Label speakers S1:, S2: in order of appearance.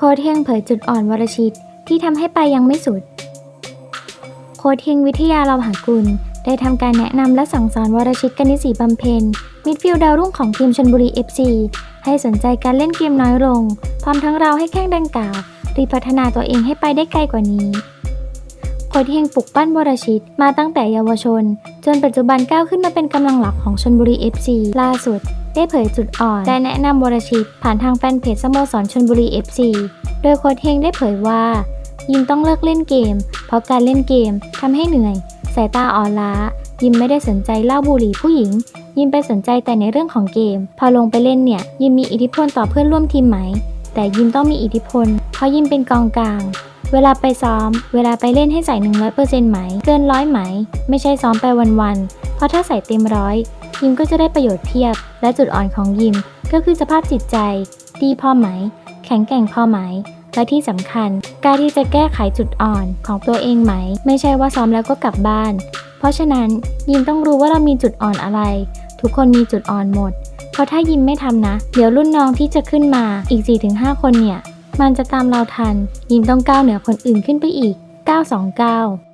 S1: โคเฮงเผยจุดอ่อนวรชิตที่ทำให้ไปยังไม่สุด โคเฮงวิทยาเราหากุล ได้ทำการแนะนำและสั่งสอนวรชิตกนิษฐ์สีบำเพ็ญมิดฟิลด์ดาวรุ่งของทีมชนบุรี FC ให้สนใจการเล่นเกมน้อยลง พร้อมทั้งเราให้แข้งดังกล่าวรีพัฒนาตัวเองให้ไปได้ไกลกว่านี้โคเฮงปลุกปั้นวรชิตมาตั้งแต่เยาวชน จนปัจจุบันก้าวขึ้นมาเป็นกำลังหลักของชนบุรี FC ล่าสุด ได้เผยจุดอ่อน และแนะนำวรชิตผ่านทางแฟนเพจสโมสรชนบุรี FC โดยโค้ดเฮงได้เผยว่า ยิมต้องเลิกเล่นเกม เพราะการเล่นเกมทำให้เหนื่อย สายตาอ่อนล้า ยิมไม่ได้สนใจเล้าบุหรี่ผู้หญิง ยิมไปสนใจแต่ในเรื่องของเกม พอลงไปเล่นเนี่ย ยิมมีอิทธิพลต่อเพื่อนร่วมทีมไหม แต่ยิมต้องมีอิทธิพล เพราะยิมเป็นกองกลางเวลาไปซ้อม เวลาไปเล่นให้ใส่100%ไหม เกินร้อยไหม ไม่ใช่ซ้อมไปวัน เพราะถ้าใส่เต็มร้อยยิมก็จะได้ประโยชน์เพียบ และจุดอ่อนของยิมก็คือสภาพจิตใจ ดีพอไหม แข็งแกร่งพอไหม และที่สำคัญการที่จะแก้ไขจุดอ่อนของตัวเองไหม ไม่ใช่ว่าซ้อมแล้วก็กลับบ้าน เพราะฉะนั้นยิมต้องรู้ว่าเรามีจุดอ่อนอะไร ทุกคนมีจุดอ่อนหมด เพราะถ้ายิมไม่ทำนะ เดี๋ยวรุ่นน้องที่จะขึ้นมาอีก 4-5 คนเนี่ย มันจะตามเราทัน ยิมต้องก้าวเหนือคนอื่นขึ้นไปอีก 929